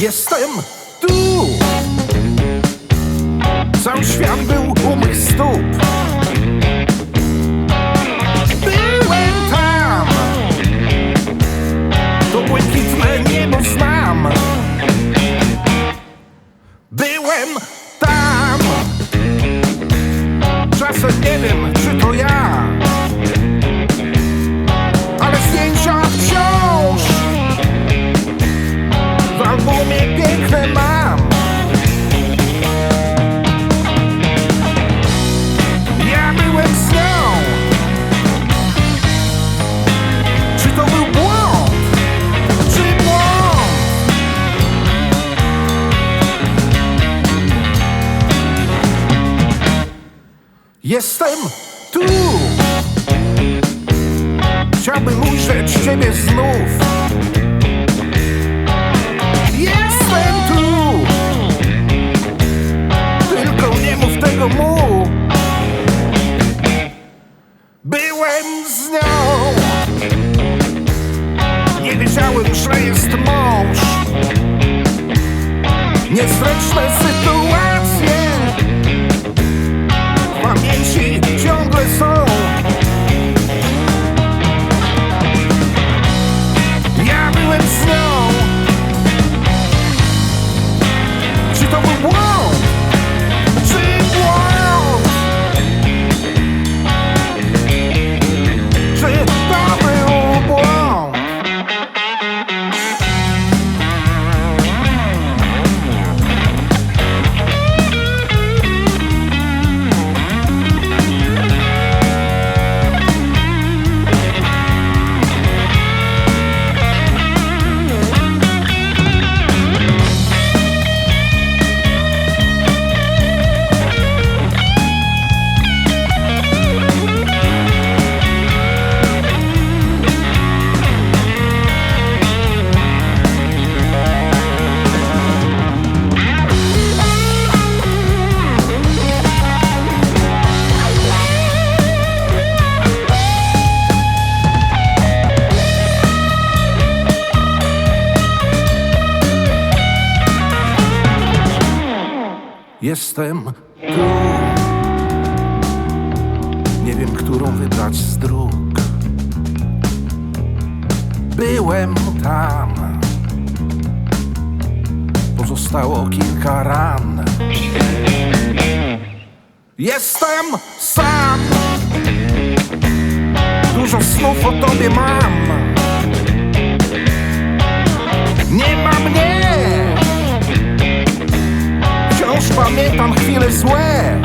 Jestem tu. Cały świat był u mych stóp. Byłem tam. To błękitne niebo znam. Byłem tam. Czasem nie wiem, czy to ja. Albumie piękne mam. Ja byłem z nią. Czy to był błąd? Czy błąd? Jestem tu. Chciałbym ujrzeć Ciebie znów. Byłem z nią. Nie wiedziałem, że jest mąż. Niezręczne Jestem tu. Nie wiem, którą wybrać z dróg. Byłem tam. Pozostało kilka ran. Jestem sam. Dużo snów o tobie mam. feeling swear.